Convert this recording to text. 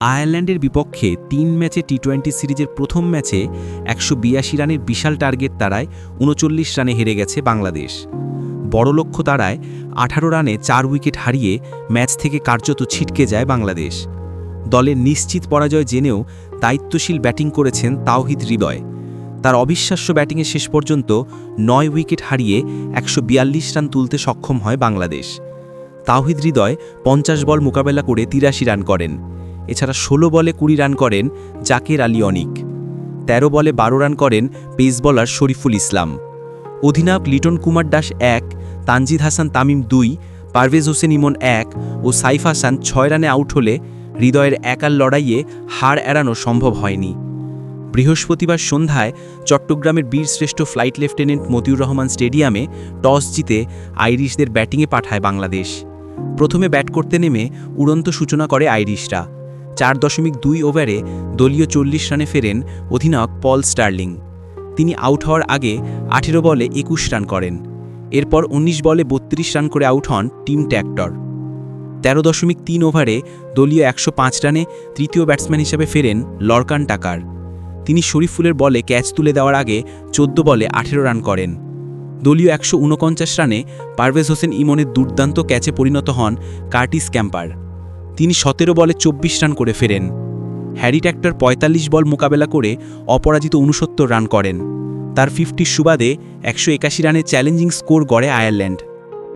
আয়ারল্যান্ডের বিপক্ষে তিন ম্যাচে টি টোয়েন্টি সিরিজের প্রথম ম্যাচে একশো রানের বিশাল টার্গেট তারায় উনচল্লিশ রানে হেরে গেছে বাংলাদেশ। বড় লক্ষ্য তারায় আঠারো রানে চার উইকেট হারিয়ে ম্যাচ থেকে কার্যত ছিটকে যায় বাংলাদেশ। দলের নিশ্চিত পরাজয় জেনেও দায়িত্বশীল ব্যাটিং করেছেন তাওহিদ হৃদয়। তার অবিশ্বাস্য ব্যাটিংয়ে শেষ পর্যন্ত নয় উইকেট হারিয়ে একশো বিয়াল্লিশ রান তুলতে সক্ষম হয় বাংলাদেশ। তাওহিদ হৃদয় পঞ্চাশ বল মোকাবেলা করে তিরাশি রান করেন। এছাড়া ষোলো বলে কুড়ি রান করেন জাকের আলী অনিক ১৩ বলে বারো রান করেন পেস বলার শরীফুল ইসলাম। অধিনায়ক লিটন কুমার দাস এক, তানজিদ হাসান তামিম দুই, পারভেজ হোসেন ইমন এক ও সাইফ হাসান ছয় রানে আউট হলে হৃদয়ের একার লড়াইয়ে হার এড়ানো সম্ভব হয়নি। বৃহস্পতিবার সন্ধ্যায় চট্টগ্রামের বীরশ্রেষ্ঠ ফ্লাইট লেফটেন্যান্ট মতিউর রহমান স্টেডিয়ামে টস জিতে আইরিশদের ব্যাটিংয়ে পাঠায় বাংলাদেশ। প্রথমে ব্যাট করতে নেমে উড়ন্ত সূচনা করে আইরিশরা। চার দশমিক দুই ওভারে দলীয় চল্লিশ রানে ফেরেন অধিনায়ক পল স্টার্লিং। তিনি আউট হওয়ার আগে আঠেরো বলে একুশ রান করেন। এরপর ১৯ বলে বত্রিশ রান করে আউট হন টিম ট্যাক্টর। তেরো দশমিক তিন ওভারে দলীয় একশো পাঁচ রানে তৃতীয় ব্যাটসম্যান হিসেবে ফেরেন লরকান টাকার। তিনি শরীফুলের বলে ক্যাচ তুলে দেওয়ার আগে চোদ্দ বলে আঠেরো রান করেন। দলীয় একশো উনপঞ্চাশ রানে পারভেজ হোসেন ইমনের দুর্দান্ত ক্যাচে পরিণত হন কার্টিস ক্যাম্পার। তিনি সতেরো বলে চব্বিশ রান করে ফেরেন। হ্যারি ট্যাক্টর পঁয়তাল্লিশ বল মোকাবেলা করে অপরাজিত উনসত্তর রান করেন। তার ফিফটির সুবাদে একশো একাশি রানে চ্যালেঞ্জিং স্কোর গড়ে আয়ারল্যান্ড।